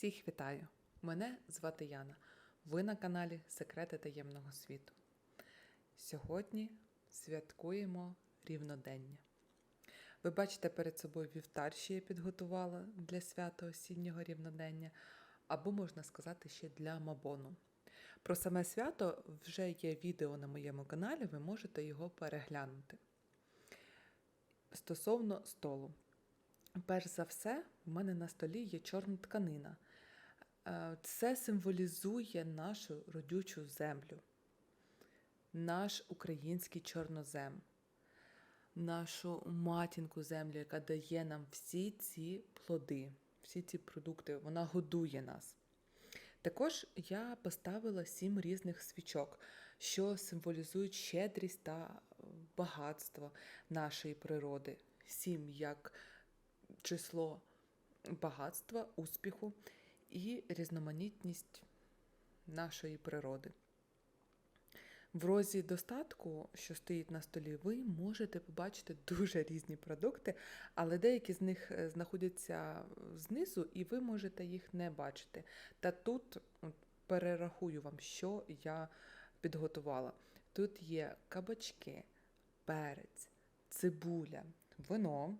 Всіх вітаю! Мене звати Яна. Ви на каналі Секрети таємного світу. Сьогодні святкуємо рівнодення. Ви бачите перед собою вівтар, що я підготувала для свята осіннього рівнодення, або можна сказати, ще для Мабону. Про саме свято вже є відео на моєму каналі, ви можете його переглянути. Стосовно столу. Перш за все, в мене на столі є чорна тканина. Е, Це символізує нашу родючу землю, наш український чорнозем, нашу матінку землю, яка дає нам всі ці плоди, всі ці продукти, вона годує нас. Також я поставила сім різних свічок, що символізують щедрість та багатство нашої природи. Сім як число багатства, успіху і різноманітність нашої природи. В розі достатку, що стоїть на столі, ви можете побачити дуже різні продукти, але деякі з них е, знаходяться знизу, і ви можете їх не бачити. Та тут перерахую вам, що я підготувала. Тут є кабачки, перець, цибуля, вино,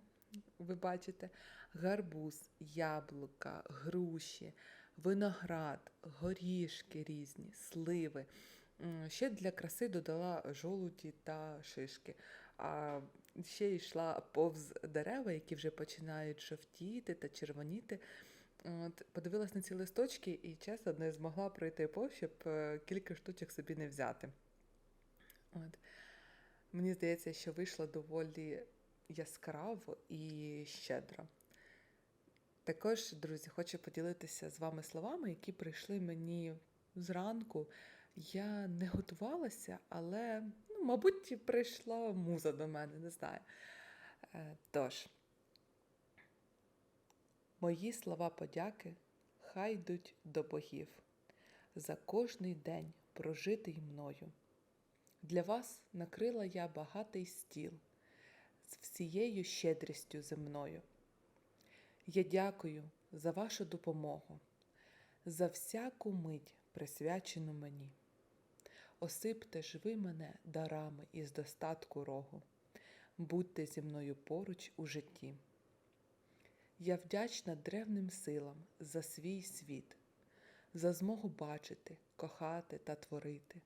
ви бачите, гарбуз, яблука, груші, виноград, горішки різні, сливи. Ще для краси додала жолуді та шишки. А ще йшла повз дерева, які вже починають жовтіти та червоніти. От, подивилась на ці листочки і чесно не змогла пройти повз, щоб е, кілька штучок собі не взяти. От. Мені здається, що вийшло доволі яскраво і щедро. Також, друзі, хочу поділитися з вами словами, які прийшли мені зранку. Я не готувалася, але, ну, мабуть, прийшла муза до мене, не знаю. Е, Тож, мої слова подяки хай йдуть до богів за кожний день прожитий мною. Для вас накрила я багатий стіл з всією щедрістю земною. Я дякую за вашу допомогу, за всяку мить, присвячену мені. Осипте ж ви мене дарами із достатку рогу, будьте зі мною поруч у житті. Я вдячна древним силам за свій світ, за змогу бачити, кохати та творити.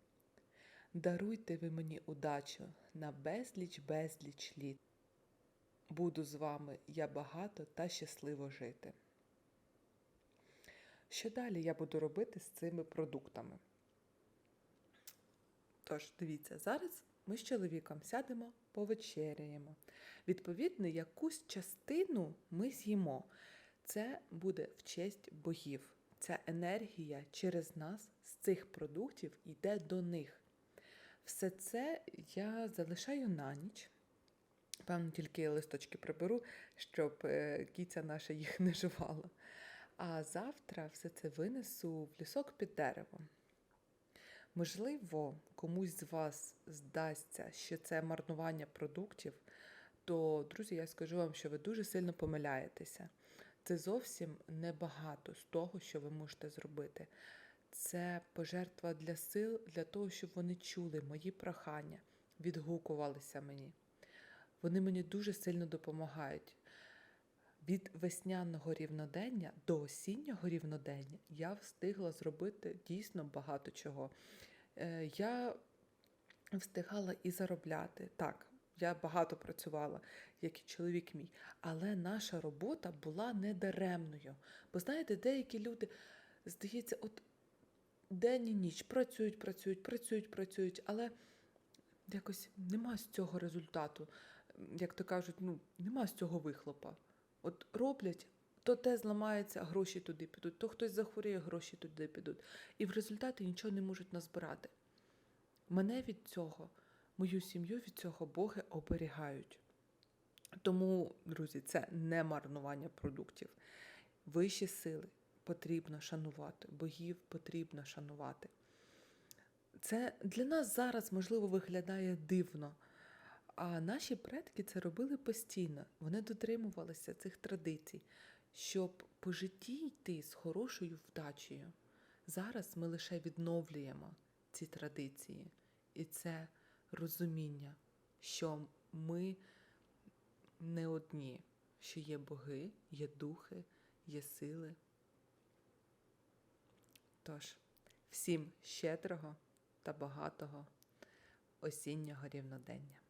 Даруйте ви мені удачу на безліч безліч літ. Буду з вами я багато та щасливо жити. Що далі я буду робити з цими продуктами? Тож, дивіться, зараз ми з чоловіком сядемо, повечеряємо. Відповідно, якусь частину ми з'їмо. Це буде в честь богів. Ця енергія через нас з цих продуктів йде до них. Все це я залишаю на ніч. Певно, тільки листочки приберу, щоб е, кіця наша їх не жувала. А завтра все це винесу в лісок під деревом. Можливо, комусь з вас здасться, що це марнування продуктів, то, друзі, я скажу вам, що ви дуже сильно помиляєтеся. Це зовсім небагато з того, що ви можете зробити. Це пожертва для сил, для того, щоб вони чули мої прохання, відгукувалися мені. Вони мені дуже сильно допомагають. Від весняного рівнодення до осіннього рівнодення я встигла зробити дійсно багато чого. Е, Я встигала і заробляти. Так, я багато працювала, як і чоловік мій, але наша робота була недаремною. Бо знаєте, деякі люди, здається, от день і ніч працюють, працюють, працюють, працюють, але якось нема з цього результату. Як то кажуть, ну, нема з цього вихлопа. От роблять, то те зламається, гроші туди підуть, то хтось захворіє, гроші туди підуть. І в результаті нічого не можуть назбирати. Мене від цього, мою сім'ю від цього Боги оберігають. Тому, друзі, це не марнування продуктів. Вищі сили потрібно шанувати, богів потрібно шанувати. Це для нас зараз, можливо, виглядає дивно. А наші предки це робили постійно. Вони дотримувалися цих традицій. щоб по житті йти з хорошою вдачею. Зараз ми лише відновлюємо ці традиції, і це розуміння, що ми не одні, що є боги, є духи, є сили. Тож, всім щедрого та багатого осіннього рівнодення.